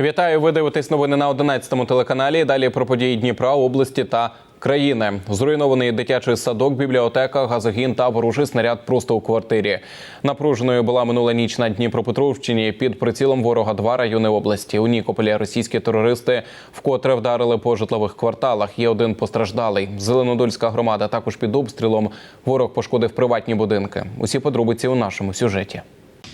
Вітаю, ви дивитесь новини на 11-му телеканалі. Далі про події Дніпра, області та країни. Зруйнований дитячий садок, бібліотека, газогін та ворожий снаряд просто у квартирі. Напруженою була минула ніч на Дніпропетровщині під прицілом ворога два райони області. У Нікополі російські терористи вкотре вдарили по житлових кварталах. Є один постраждалий. Зеленодольська громада також під обстрілом. Ворог пошкодив приватні будинки. Усі подробиці у нашому сюжеті.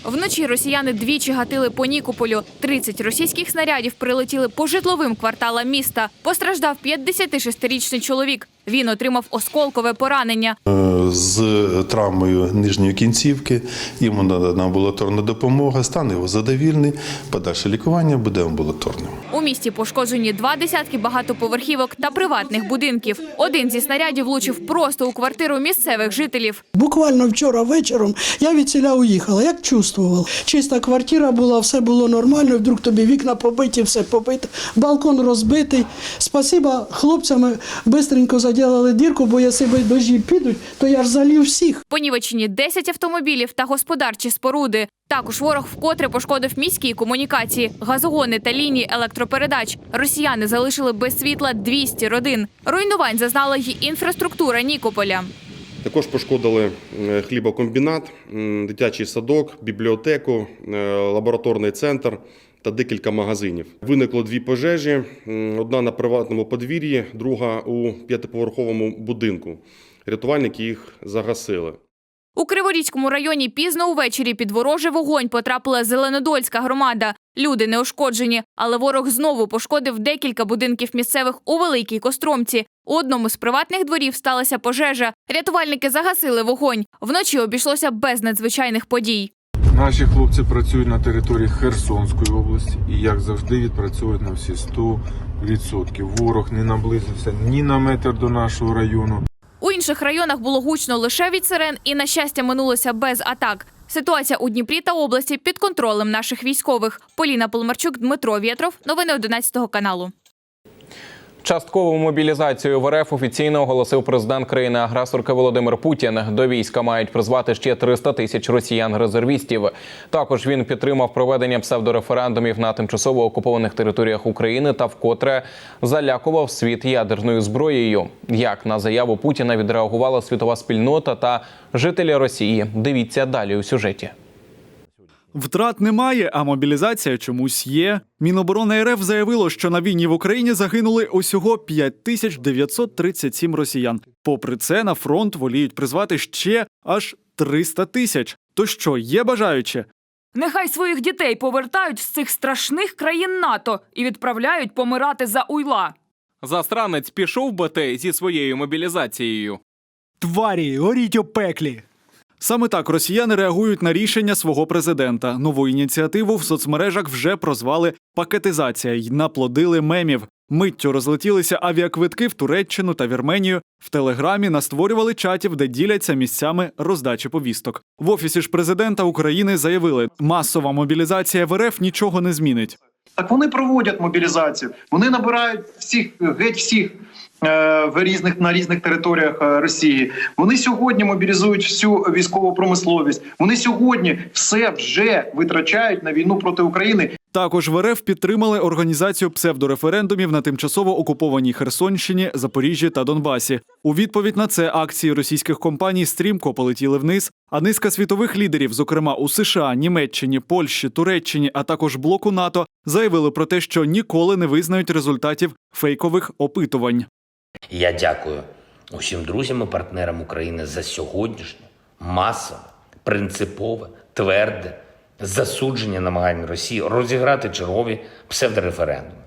Вночі росіяни двічі гатили по Нікополю. 30 російських снарядів прилетіли по житловим кварталам міста. Постраждав 56-річний чоловік. Він отримав осколкове поранення. з травмою нижньої кінцівки. Йому надана амбулаторна допомога, стан його задовільний. Подальше лікування буде амбулаторним. У місті пошкоджені два десятки багатоповерхівок та приватних будинків. Один зі снарядів влучив просто у квартиру місцевих жителів. Буквально вчора вечором я від селя уїхала. Як чувствував? Чиста квартира була, все було нормально. Вдруг тобі вікна побиті, все побито, балкон розбитий. Спасіба хлопцями швидко заділили дірку, бо якщо би дощі підуть, то я ж залів всіх. Понівечені 10 автомобілів та господарчі споруди. Також ворог вкотре пошкодив міські комунікації, газогони та лінії електропередач. Росіяни залишили без світла 200 родин. Руйнувань зазнала й інфраструктура Нікополя. Також пошкодили е, хлібокомбінат, дитячий садок, бібліотеку, е, лабораторний центр та декілька магазинів. Виникло дві пожежі: одна на приватному подвір'ї, друга у п'ятиповерховому будинку. Рятувальники їх загасили. У Криворізькому районі пізно увечері під ворожий вогонь потрапила Зеленодольська громада. Люди не ушкоджені, але ворог знову пошкодив декілька будинків місцевих у Великій Костромці. У одному з приватних дворів сталася пожежа. Рятувальники загасили вогонь. Вночі обійшлося без надзвичайних подій. Наші хлопці працюють на території Херсонської області і, як завжди, відпрацьовують на всі 100%. Ворог не наблизився ні на метр до нашого району. У інших районах було гучно лише від сирен і, на щастя, минулося без атак. Ситуація у Дніпрі та області під контролем наших військових. Поліна Полмарчук, Дмитро Вєтров. Новини 11 каналу. Часткову мобілізацію в РФ офіційно оголосив президент країни-агресорки Володимир Путін. До війська мають призвати ще 300 тисяч росіян-резервістів. Також він підтримав проведення псевдореферендумів на тимчасово окупованих територіях України та вкотре залякував світ ядерною зброєю. Як на заяву Путіна відреагувала світова спільнота та жителі Росії? Дивіться далі у сюжеті. Втрат немає, а мобілізація чомусь є. Міноборони РФ заявило, що на війні в Україні загинули усього 5937 росіян. Попри це, на фронт воліють призвати ще аж 300 тисяч. То що, є бажаючі? Нехай своїх дітей повертають з цих страшних країн НАТО і відправляють помирати за уйла. Застранець пішов би ти зі своєю мобілізацією. Тварі, горіть у пеклі. Саме так росіяни реагують на рішення свого президента. Нову ініціативу в соцмережах вже прозвали пакетизація й наплодили мемів. Миттю розлетілися авіаквитки в Туреччину та Вірменію. В телеграмі настворювали чатів, де діляться місцями роздачі повісток. В офісі ж президента України заявили, масова мобілізація в РФ нічого не змінить. Так вони проводять мобілізацію. Вони набирають всіх геть всіх в різних на різних територіях е, Росії. Вони сьогодні мобілізують всю військову промисловість. Вони сьогодні все вже витрачають на війну проти України. Також в РФ підтримали організацію псевдореферендумів на тимчасово окупованій Херсонщині, Запоріжжі та Донбасі. У відповідь на це акції російських компаній стрімко полетіли вниз. А низка світових лідерів, зокрема у США, Німеччині, Польщі, Туреччині, а також блоку НАТО, заявили про те, що ніколи не визнають результатів фейкових опитувань. Я дякую усім друзям і партнерам України за сьогоднішнє масове, принципове, тверде засудження намагань Росії розіграти чергові псевдореферендуми.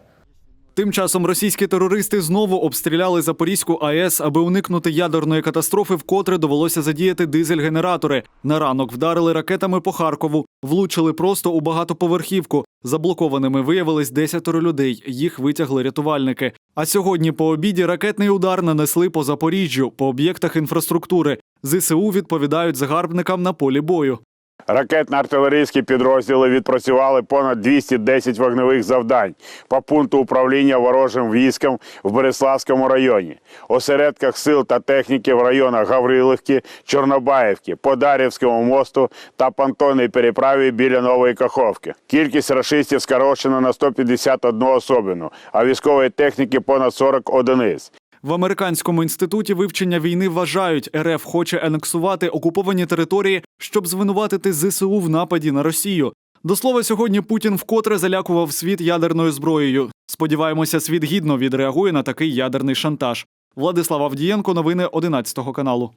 Тим часом російські терористи знову обстріляли Запорізьку АЕС, аби уникнути ядерної катастрофи, вкотре довелося задіяти дизель-генератори. На ранок вдарили ракетами по Харкову, влучили просто у багатоповерхівку. Заблокованими виявились десятеро людей. Їх витягли рятувальники. А сьогодні по обіді ракетний удар нанесли по Запоріжжю, по об'єктах інфраструктури. ЗСУ відповідають загарбникам на полі бою. Ракетно-артилерійські підрозділи відпрацювали понад 210 вогневих завдань по пункту управління ворожим військом в Береславському районі, осередках сил та техніки в районах Гаврилівки, Чорнобаївки, Подарівському мосту та понтонній переправі біля Нової Каховки. Кількість рашистів скорочено на 151 особину, а військової техніки понад 40 одиниць. В американському інституті вивчення війни вважають, РФ хоче анексувати окуповані території, щоб звинуватити ЗСУ в нападі на Росію. До слова, сьогодні Путін вкотре залякував світ ядерною зброєю. Сподіваємося, світ гідно відреагує на такий ядерний шантаж. Владислав Авдієнко, новини 11 каналу.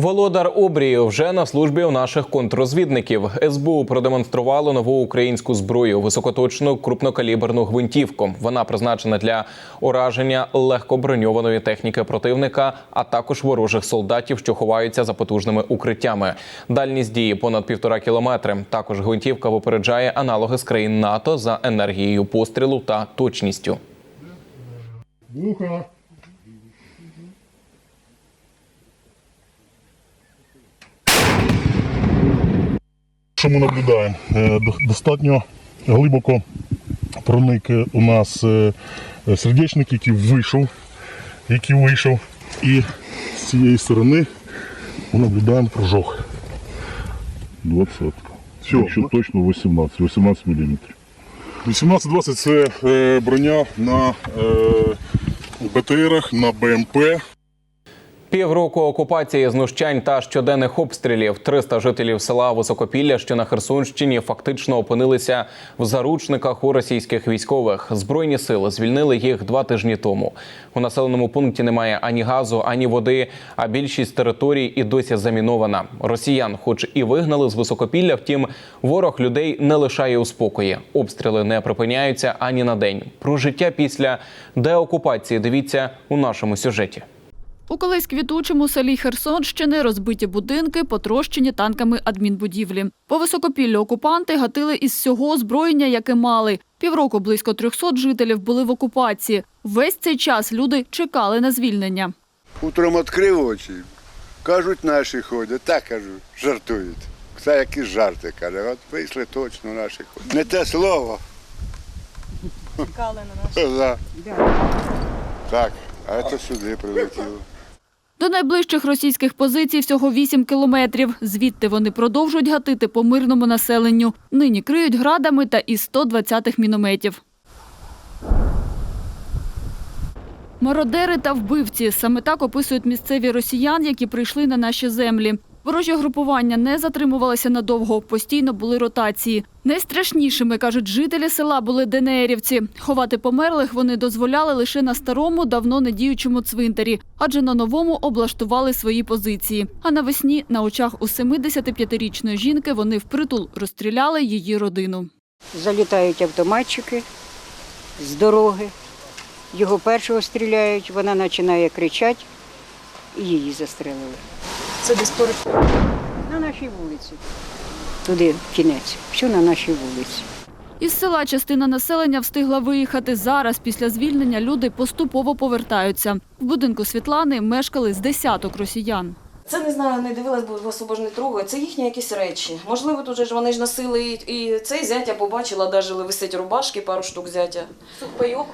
Володар обрію вже на службі у наших контррозвідників. СБУ продемонструвало нову українську зброю високоточну крупнокаліберну гвинтівку. Вона призначена для ураження легкоброньованої техніки противника, а також ворожих солдатів, що ховаються за потужними укриттями. Дальність дії понад півтора кілометри. Також гвинтівка випереджає аналоги з країн НАТО за енергією пострілу та точністю. Що ми наблюдаємо? Е, Достатньо глибоко проник е, у нас е, сердечник, який вийшов, який вийшов. І з цієї сторони ми наблюдаємо прожог. Двадцятка. Якщо точно 18, 18 мм. 18-20 це броня на БТРах, на БМП. Півроку окупації, знущань та щоденних обстрілів. 300 жителів села Високопілля, що на Херсонщині, фактично опинилися в заручниках у російських військових. Збройні сили звільнили їх два тижні тому. У населеному пункті немає ані газу, ані води. А більшість територій і досі замінована. Росіян, хоч і вигнали з Високопілля, втім, ворог людей не лишає у спокої. Обстріли не припиняються ані на день. Про життя після деокупації дивіться у нашому сюжеті. У колись квітучому селі Херсонщини розбиті будинки, потрощені танками адмінбудівлі. По високопіллю окупанти гатили із всього озброєння, яке мали. Півроку близько 300 жителів були в окупації. Весь цей час люди чекали на звільнення. Утром відкрив очі, кажуть, наші ходять. Так кажу, жартують. Це якісь жарти, каже. От вийшли точно наші ходять. Не те слово. Чекали на нас. Так, а це сюди прилетіло. До найближчих російських позицій всього 8 кілометрів. Звідти вони продовжують гатити по мирному населенню. Нині криють градами та із 120-х мінометів. Мародери та вбивці саме так описують місцеві росіян, які прийшли на наші землі. Ворожі групування не затримувалися надовго, постійно були ротації. Найстрашнішими, кажуть жителі села, були ДНРівці. Ховати померлих вони дозволяли лише на старому, давно не діючому цвинтарі, адже на новому облаштували свої позиції. А навесні на очах у 75-річної жінки вони впритул розстріляли її родину. Залітають автоматчики з дороги, його першого стріляють, вона починає кричати, і її застрелили. Це десь поруч? На нашій вулиці. Туди кінець. Все на нашій вулиці. Із села частина населення встигла виїхати. Зараз, після звільнення, люди поступово повертаються. В будинку Світлани мешкали з десяток росіян. Це не знаю, не дивилась, бо особо ж не трогаю. Це їхні якісь речі. Можливо, тут же ж вони ж носили і, і цей зятя побачила, навіть висить рубашки, пару штук зятя. Сухпайок.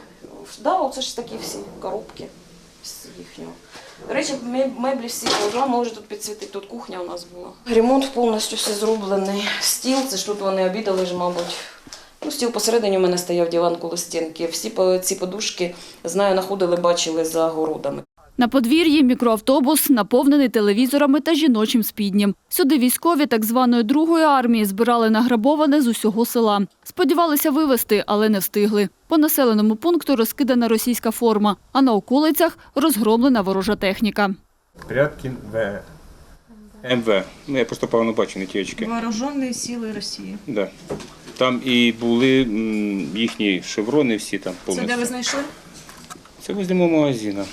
Да, оце ж такі всі коробки з До Речі, меблі всі положила, може тут підсвітити, тут кухня у нас була. Ремонт повністю все зроблений. Стіл, це ж тут вони обідали ж, мабуть. Ну, стіл посередині у мене стояв диван коло стінки. Всі ці подушки, знаю, находили, бачили за городами. На подвір'ї мікроавтобус, наповнений телевізорами та жіночим спіднім. Сюди військові так званої другої армії збирали награбоване з усього села. Сподівалися вивезти, але не встигли. По населеному пункту розкидана російська форма, а на околицях розгромлена ворожа техніка. Пряткін В. МВ. Ну, я просто погано бачу на ті очки. Вооружені сили Росії. Да. Там і були їхні шеврони всі там Це повністю. де ви знайшли? Це возле мого магазину.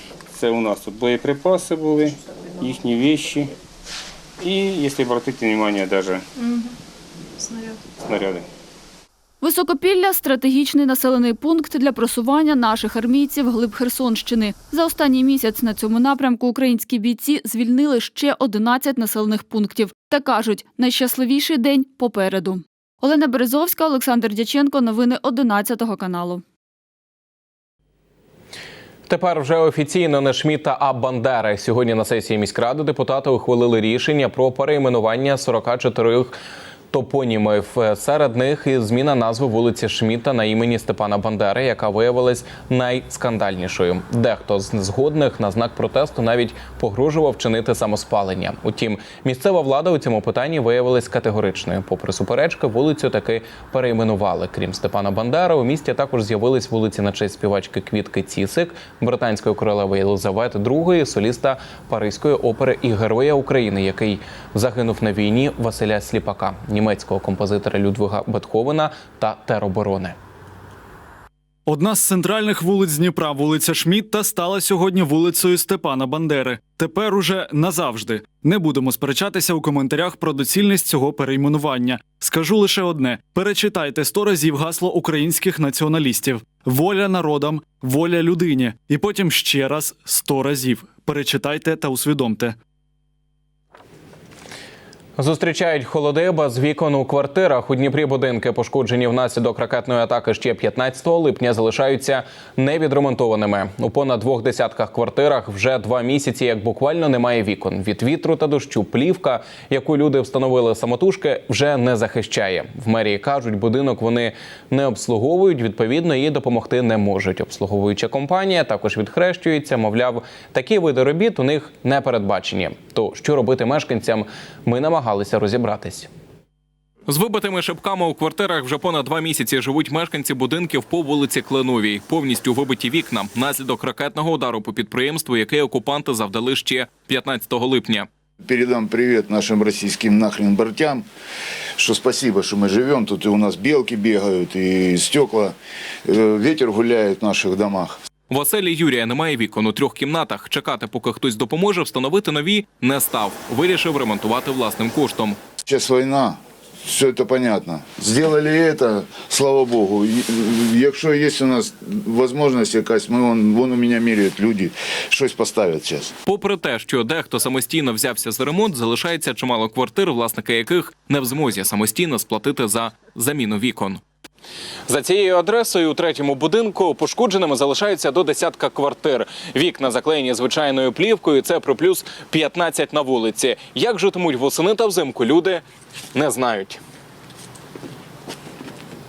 Це у нас тут боєприпаси були, їхні вещи. І, якщо обратити увагу, навіть Угу. Снаряд. снаряди. Високопілля – стратегічний населений пункт для просування наших армійців глиб Херсонщини. За останній місяць на цьому напрямку українські бійці звільнили ще 11 населених пунктів. Та кажуть, найщасливіший день попереду. Олена Березовська, Олександр Дяченко. Новини 11 каналу. Тепер вже офіційно не Шміта, а Бандери. Сьогодні на сесії міськради депутати ухвалили рішення про перейменування 44 топонімів. Серед них і зміна назви вулиці Шміта на імені Степана Бандери, яка виявилась найскандальнішою. Дехто з незгодних на знак протесту навіть погрожував чинити самоспалення. Утім, місцева влада у цьому питанні виявилась категоричною. Попри суперечки, вулицю таки перейменували. Крім Степана Бандера, у місті також з'явились вулиці на честь співачки Квітки Цісик, британської королеви Єлизавети II, соліста Паризької опери і героя України, який загинув на війні Василя Сліпака, німецького композитора Людвига Бетховена та тероборони. Одна з центральних вулиць Дніпра, вулиця Шмітта, стала сьогодні вулицею Степана Бандери. Тепер уже назавжди. Не будемо сперечатися у коментарях про доцільність цього перейменування. Скажу лише одне: перечитайте сто разів гасло українських націоналістів: воля народам, воля людині. І потім ще раз сто разів. Перечитайте та усвідомте. Зустрічають холодиба з вікон у квартирах. У Дніпрі будинки, пошкоджені внаслідок ракетної атаки ще 15 липня, залишаються невідремонтованими. У понад двох десятках квартирах вже два місяці, як буквально немає вікон. Від вітру та дощу плівка, яку люди встановили самотужки, вже не захищає. В мерії кажуть, будинок вони не обслуговують. Відповідно, їй допомогти не можуть. Обслуговуюча компанія також відхрещується. Мовляв, такі види робіт у них не передбачені. То що робити мешканцям? Ми намагалися розібратись. З вибитими шибками у квартирах вже понад два місяці живуть мешканці будинків по вулиці Кленовій. Повністю вибиті вікна наслідок ракетного удару по підприємству, яке окупанти завдали ще 15 липня. Передам привет нашим российским нахрен бортям, что спасибо, что мы живем. Тут и у нас белки бегают, и стекла, э, ветер гуляет в наших домах. В оселі Юрія немає вікон у трьох кімнатах. Чекати, поки хтось допоможе, встановити нові не став. Вирішив ремонтувати власним коштом. Сейчас война, все это понятно. Сделали это, слава Богу. Якщо є у нас возможность якась, ми вон, вон у мене міряють люди, щось поставлять зараз. Попри те, що дехто самостійно взявся за ремонт, залишається чимало квартир, власники яких не в змозі самостійно сплатити за заміну вікон. За цією адресою у третьому будинку пошкодженими залишаються до десятка квартир. Вікна заклеєні звичайною плівкою. Це про плюс 15 на вулиці. Як житимуть восени та взимку, люди не знають.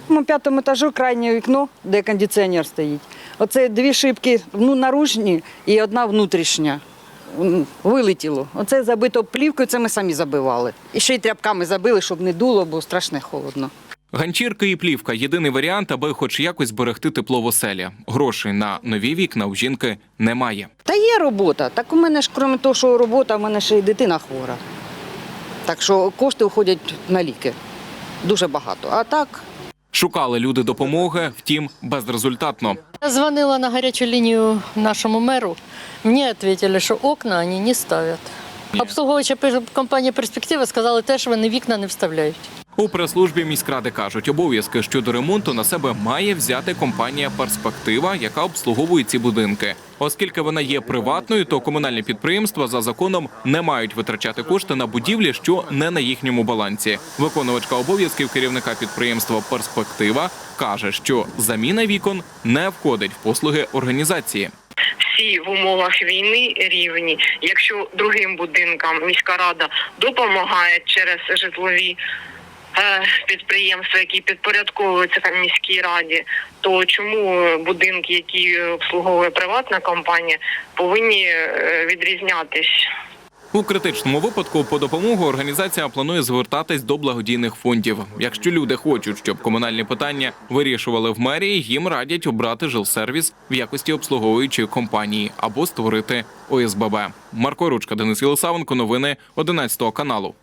На п'ятому етажу крайнє вікно, де кондиціонер стоїть. Оце дві шибки ну, наружні і одна внутрішня. Вилетіло. Оце забито плівкою, це ми самі забивали. І ще й тряпками забили, щоб не дуло, бо страшне холодно. Ганчірки і плівка єдиний варіант, аби хоч якось зберегти тепло в оселі. Грошей на нові вікна у жінки немає. Та є робота. Так у мене ж, крім того, що робота, у мене ще й дитина хвора. Так що кошти уходять на ліки. Дуже багато. А так, Шукали люди допомоги, втім безрезультатно. Я звонила на горячую линию нашему мэру. Мне ответили, что окна они не ставят. Обслуговуюча компанія «Перспектива» сказали те, що вони вікна не вставляють. У прес-службі міськради кажуть, обов'язки щодо ремонту на себе має взяти компанія Перспектива, яка обслуговує ці будинки. Оскільки вона є приватною, то комунальні підприємства за законом не мають витрачати кошти на будівлі, що не на їхньому балансі. Виконувачка обов'язків керівника підприємства Перспектива каже, що заміна вікон не входить в послуги організації. всі в умовах війни рівні. Якщо другим будинкам міська рада допомагає через житлові підприємства, які підпорядковуються міській раді, то чому будинки, які обслуговує приватна компанія, повинні е, відрізнятись? У критичному випадку по допомогу організація планує звертатись до благодійних фондів. Якщо люди хочуть, щоб комунальні питання вирішували в мерії, їм радять обрати жилсервіс в якості обслуговуючої компанії або створити ОСББ. Марко Ручка, Денис Єлисавенко, новини 11 каналу.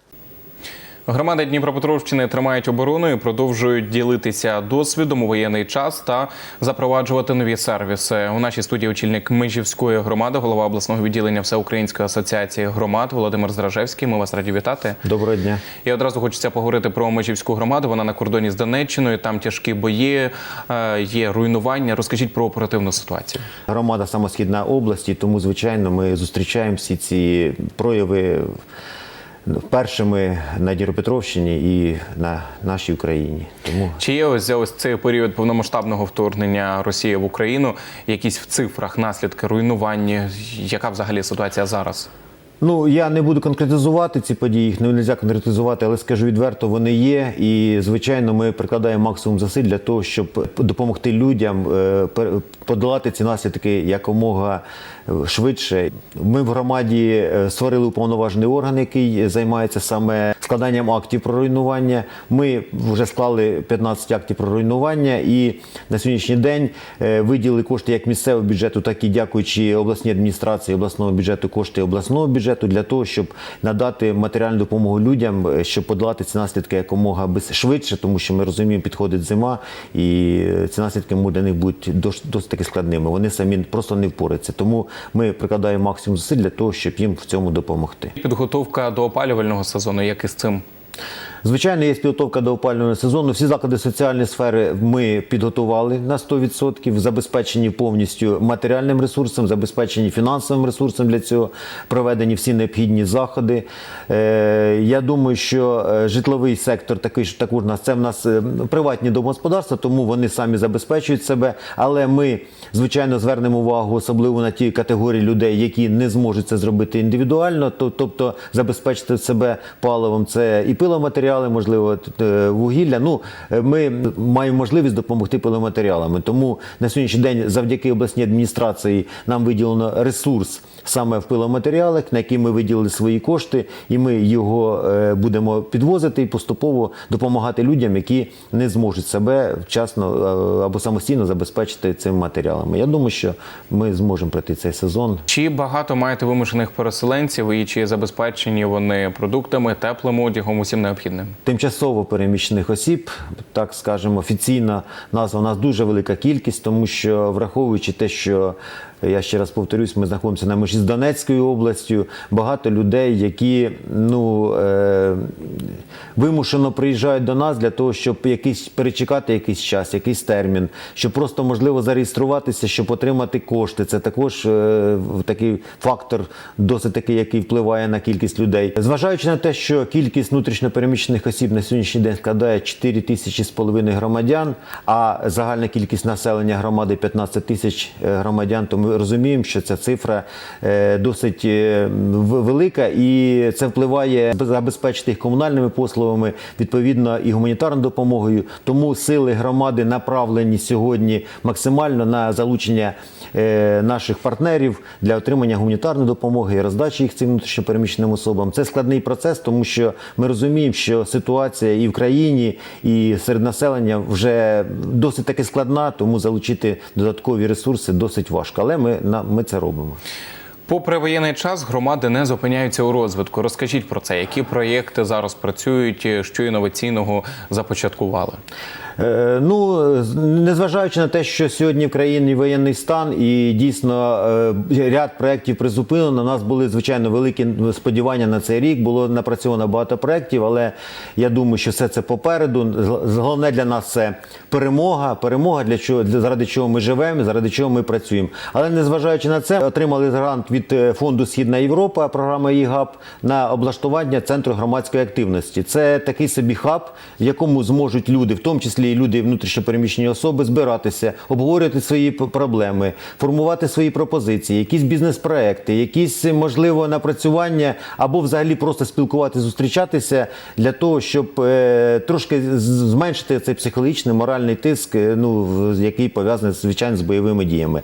Громади Дніпропетровщини тримають оборону і продовжують ділитися досвідом у воєнний час та запроваджувати нові сервіси. У нашій студії очільник Межівської громади, голова обласного відділення Всеукраїнської асоціації громад Володимир Зражевський. Ми вас раді вітати. Доброго дня. І одразу хочеться поговорити про Межівську громаду. Вона на кордоні з Донеччиною. Там тяжкі бої, е, є руйнування. Розкажіть про оперативну ситуацію. Громада самосхідна області, тому звичайно ми зустрічаємо всі ці прояви першими на Дніпропетровщині і на нашій Україні. Тому Чи є ось за ось цей період повномасштабного вторгнення Росії в Україну якісь в цифрах наслідки руйнування? Яка взагалі ситуація зараз? Ну я не буду конкретизувати ці події, їх не можна конкретизувати, але скажу відверто, вони є. І звичайно, ми прикладаємо максимум зусиль для того, щоб допомогти людям е, подолати ці наслідки якомога е, швидше. Ми в громаді е, створили уповноважений орган, який займається саме складанням актів про руйнування. Ми вже склали 15 актів про руйнування, і на сьогоднішній день е, виділили кошти як місцевого бюджету, так і дякуючи обласній адміністрації обласного бюджету, кошти обласного бюджету для того, щоб надати матеріальну допомогу людям, е, щоб подолати ці наслідки якомога швидше, тому що ми розуміємо, підходить зима, і е, ці наслідки для них дос- досить таки складними. Вони самі просто не впораються. Тому ми прикладаємо максимум зусиль для того, щоб їм в цьому допомогти. Підготовка до опалювального сезону, як із цим? Звичайно, є підготовка до опалювального сезону. Всі заклади соціальної сфери ми підготували на 100%, забезпечені повністю матеріальним ресурсом, забезпечені фінансовим ресурсом для цього, проведені всі необхідні заходи. Е, я думаю, що е, житловий сектор такий ж також нас це в нас е, приватні домогосподарства, тому вони самі забезпечують себе. Але ми, звичайно, звернемо увагу особливо на ті категорії людей, які не зможуть це зробити індивідуально, то- тобто забезпечити себе паливом. Це і пиломатеріали, можливо, вугілля. Ну е, ми маємо можливість допомогти пиломатеріалами. Тому на сьогоднішній день, завдяки обласній адміністрації, нам виділено ресурс саме в пиломатеріалах, на які ми виділили свої кошти, і ми його е, будемо підвозити і поступово допомагати людям, які не зможуть себе вчасно е, або самостійно забезпечити цими матеріалами. Я думаю, що ми зможемо пройти цей сезон. Чи багато маєте вимушених переселенців і чи забезпечені вони продуктами, теплим одягом, усім необхідним? Тимчасово переміщених осіб, так скажемо, офіційна назва у нас дуже велика кількість, тому що враховуючи те, що я ще раз повторюсь, ми знаходимося на межі з Донецькою областю. Багато людей, які ну е, вимушено приїжджають до нас для того, щоб якийсь перечекати якийсь час, якийсь термін, щоб просто можливо зареєструватися, щоб отримати кошти. Це також е, такий фактор, досить такий, який впливає на кількість людей. Зважаючи на те, що кількість внутрішньопереміщених осіб на сьогоднішній день складає 4 тисячі з половиною громадян, а загальна кількість населення громади 15 тисяч е, громадян, то ми розуміємо, що ця цифра е, досить е, велика, і це впливає забезпечити їх комунальними послугами, відповідно і гуманітарною допомогою. Тому сили громади направлені сьогодні максимально на залучення е, наших партнерів для отримання гуманітарної допомоги і роздачі їх цим внутрішньопереміщеним особам. Це складний процес, тому що ми розуміємо, що ситуація і в країні, і серед населення вже досить таки складна, тому залучити додаткові ресурси досить важко. Але ми, на- ми це робимо. Попри воєнний час, громади не зупиняються у розвитку. Розкажіть про це, які проєкти зараз працюють, що інноваційного започаткували? Е, Ну, незважаючи на те, що сьогодні в країні воєнний стан і дійсно е, ряд проєктів призупинено, у нас були звичайно великі сподівання на цей рік. Було напрацьовано багато проєктів, але я думаю, що все це попереду. Головне для нас це перемога. Перемога для чого заради чого ми живемо, заради чого ми працюємо. Але незважаючи на це, отримали грант від е, фонду Східна Європа, програма ЄГАП на облаштування центру громадської активності. Це такий собі хаб, в якому зможуть люди, в тому числі і люди внутрішньопереміщені особи, збиратися, обговорювати свої проблеми, формувати свої пропозиції, якісь бізнес-проекти, якісь можливо напрацювання або взагалі просто спілкуватися, зустрічатися для того, щоб е, трошки зменшити цей психологічний моральний тиск, е, ну який пов'язаний звичайно з бойовими діями.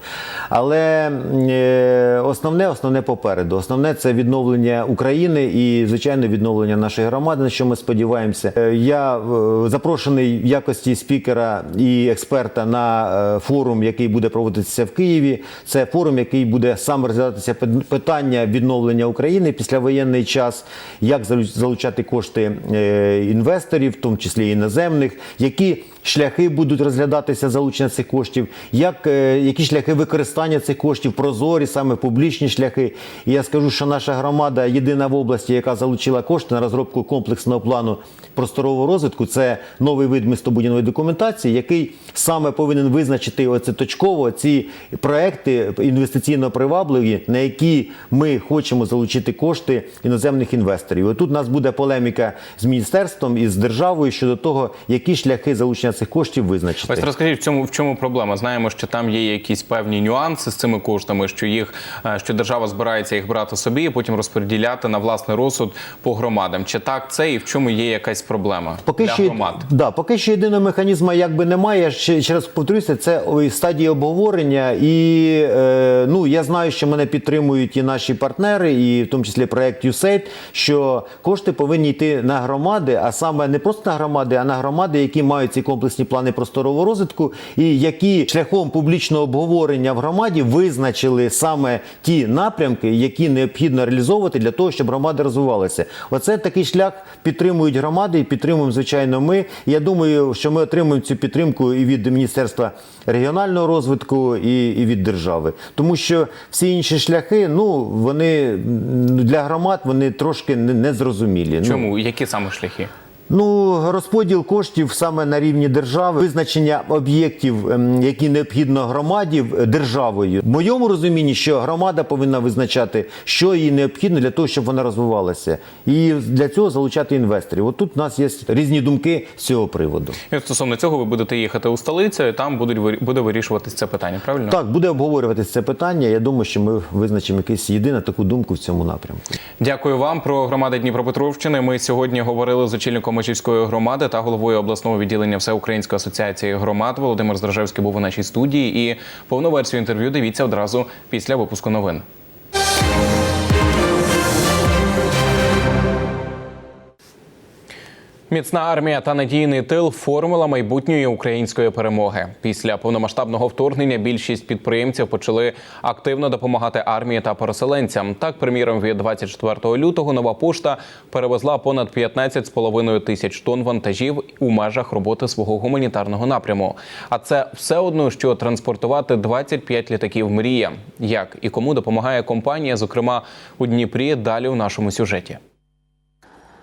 Але е, основне, основне попереду. Основне це відновлення України і, звичайно, відновлення нашої громади, на що ми сподіваємося. Е, Я е, запрошений в якості спікера і експерта на е, форум, який буде проводитися в Києві. Це форум, який буде сам розглядатися пи- питання відновлення України після воєнний час, як залу- залучати кошти е, інвесторів, в тому числі іноземних, які шляхи будуть розглядатися залучення цих коштів, як, е, які шляхи використання цих коштів, прозорі, саме публічні шляхи. І я скажу, що наша громада єдина в області, яка залучила кошти на розробку комплексного плану просторового розвитку. Це новий вид містобудівної документації, який саме повинен визначити оце точково ці проекти інвестиційно привабливі, на які ми хочемо залучити кошти іноземних інвесторів. І Отут у нас буде полеміка з міністерством і з державою щодо того, які шляхи залучення цих коштів визначити. Ось розкажіть, в чому в чому проблема? Знаємо, що там є якісь певні нюанси з цими коштами, що їх е, що держава збирається їх брати собі і потім розподіляти на власний розсуд по громадам. Чи так це і в чому є якась проблема Поки для що, громад? да, поки що єдиного механізму якби немає. Ще, ще раз повторюся, це ой, стадія обговорення. І е, ну, я знаю, що мене підтримують і наші партнери, і в тому числі проект USAID, що кошти повинні йти на громади, а саме не просто на громади, а на громади, які мають ці комплексні плани просторового розвитку, і які шляхом публічного обговорення в громаді визначили саме ті напрямки, які необхідно реалізовувати для того, щоб громади розвивалися. Оце такий шлях підтримують громади і підтримуємо, звичайно, ми. Я думаю, що ми отримуємо цю підтримку і від Міністерства регіонального розвитку, і, і від держави. Тому що всі інші шляхи, ну вони для громад вони трошки не- незрозумілі. Ну, Чому які саме шляхи? Ну, розподіл коштів саме на рівні держави, визначення об'єктів, ем, які необхідно громаді е, державою. В моєму розумінні, що громада повинна визначати, що їй необхідно для того, щоб вона розвивалася, і для цього залучати інвесторів. От тут у нас є різні думки з цього приводу. І стосовно цього ви будете їхати у столицю, і там будуть буде вирішуватись це питання. Правильно? Так, буде обговорюватися це питання. Я думаю, що ми визначимо якусь єдину таку думку в цьому напрямку. Дякую вам про громади Дніпропетровщини. Ми сьогодні говорили з очільником Мочівської громади та головою обласного відділення Всеукраїнської асоціації громад. Володимир Здражевський був у нашій студії. І повну версію інтерв'ю дивіться одразу після випуску новин. Міцна армія та надійний тил формула майбутньої української перемоги. Після повномасштабного вторгнення більшість підприємців почали активно допомагати армії та переселенцям. Так, приміром, від 24 лютого нова пошта перевезла понад 15,5 тисяч тонн вантажів у межах роботи свого гуманітарного напряму. А це все одно, що транспортувати 25 літаків. Мрія. Як і кому допомагає компанія, зокрема у Дніпрі. Далі у нашому сюжеті.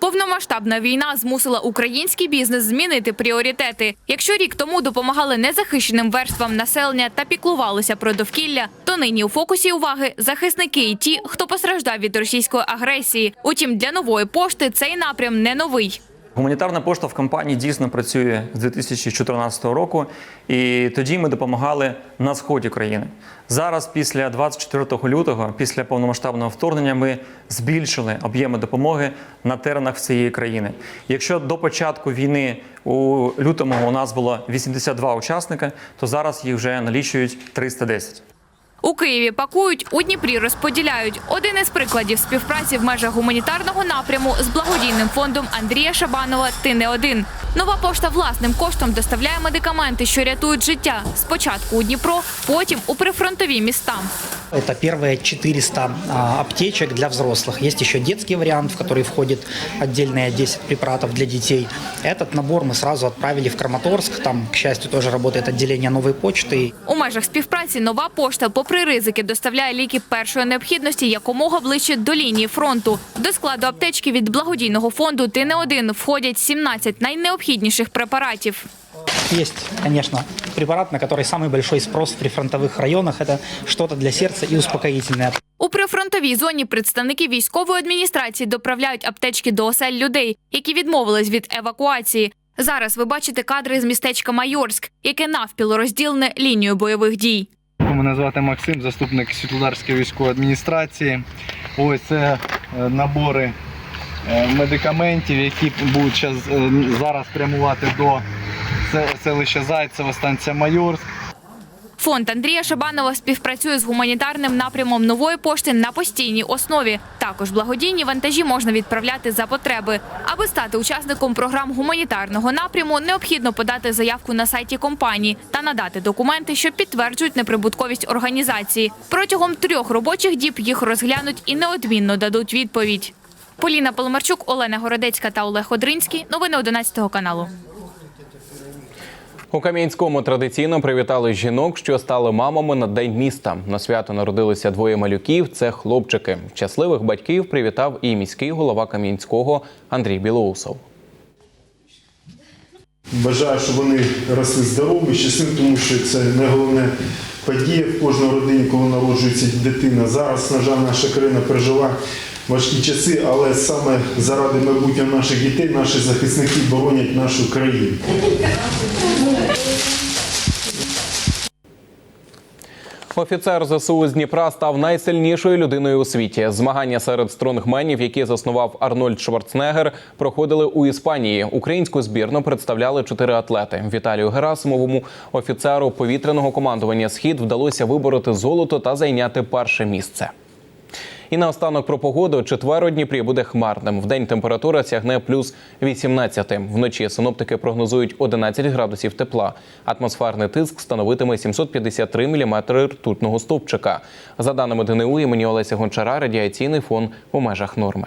Повномасштабна війна змусила український бізнес змінити пріоритети. Якщо рік тому допомагали незахищеним верствам населення та піклувалися про довкілля, то нині у фокусі уваги захисники і ті, хто постраждав від російської агресії. Утім, для нової пошти цей напрям не новий. Гуманітарна пошта в компанії дійсно працює з 2014 року, і тоді ми допомагали на сході країни. Зараз, після 24 лютого, після повномасштабного вторгнення, ми збільшили об'єми допомоги на теренах всієї країни. Якщо до початку війни у лютому у нас було 82 учасника, то зараз їх вже налічують 310. У Києві пакують, у Дніпрі розподіляють. Один із прикладів співпраці в межах гуманітарного напряму з благодійним фондом Андрія Шабанова Ти не один. Нова пошта власним коштом доставляє медикаменти, що рятують життя. Спочатку у Дніпро, потім у прифронтові міста. Это первые 400 а, аптечек для взрослых. Есть еще детский вариант, в который входит отдельные 10 препаратов для детей. Этот набор мы сразу отправили в Краматорск. Там, к счастью, тоже работает отделение новой почты. У межах співпраці нова пошта, попри ризики, доставляє ліки першої необхідності якомога ближче до лінії фронту. До складу аптечки від благодійного фонду Ти не один входять 17 найнеобхідніших препаратів. Есть, конечно, препарат, на который самый большой спрос в прифронтовых районах. Это что-то для сердца и успокоительное. У прифронтовій зоні представники військової адміністрації доправляють аптечки до осель людей, які відмовились від евакуації. Зараз ви бачите кадри з містечка Майорськ, яке навпіл розділене лінією бойових дій. Мене звати Максим, заступник Світлодарської військової адміністрації. Ось це е, набори е, медикаментів, які будуть е, зараз прямувати до селища Зайцево, станція Майорськ. Фонд Андрія Шабанова співпрацює з гуманітарним напрямом нової пошти на постійній основі. Також благодійні вантажі можна відправляти за потреби. Аби стати учасником програм гуманітарного напряму, необхідно подати заявку на сайті компанії та надати документи, що підтверджують неприбутковість організації. Протягом трьох робочих діб їх розглянуть і неодмінно дадуть відповідь. Поліна Поломарчук, Олена Городецька та Олег Одринський. Новини 11 каналу. У Кам'янському традиційно привітали жінок, що стали мамами на день міста. На свято народилися двоє малюків. Це хлопчики. Щасливих батьків привітав і міський голова Кам'янського Андрій Білоусов. Бажаю, щоб вони росли здорові, щасливі, тому що це найголовне подія в кожній родині, коли народжується дитина. Зараз, на жаль, наша країна переживає важкі часи, але саме заради майбутнього наших дітей наші захисники боронять нашу країну. Офіцер ЗСУ з Дніпра став найсильнішою людиною у світі. Змагання серед стронгменів, які заснував Арнольд Шварценеггер, проходили у Іспанії. Українську збірну представляли чотири атлети. Віталію Герасимовому, офіцеру повітряного командування Схід, вдалося вибороти золото та зайняти перше місце. І наостанок про погоду. Четвер у Дніпрі буде хмарним. Вдень температура сягне плюс 18. Вночі синоптики прогнозують 11 градусів тепла. Атмосферний тиск становитиме 753 мм ртутного стовпчика. За даними ДНУ імені Олеся Гончара, радіаційний фон у межах норми.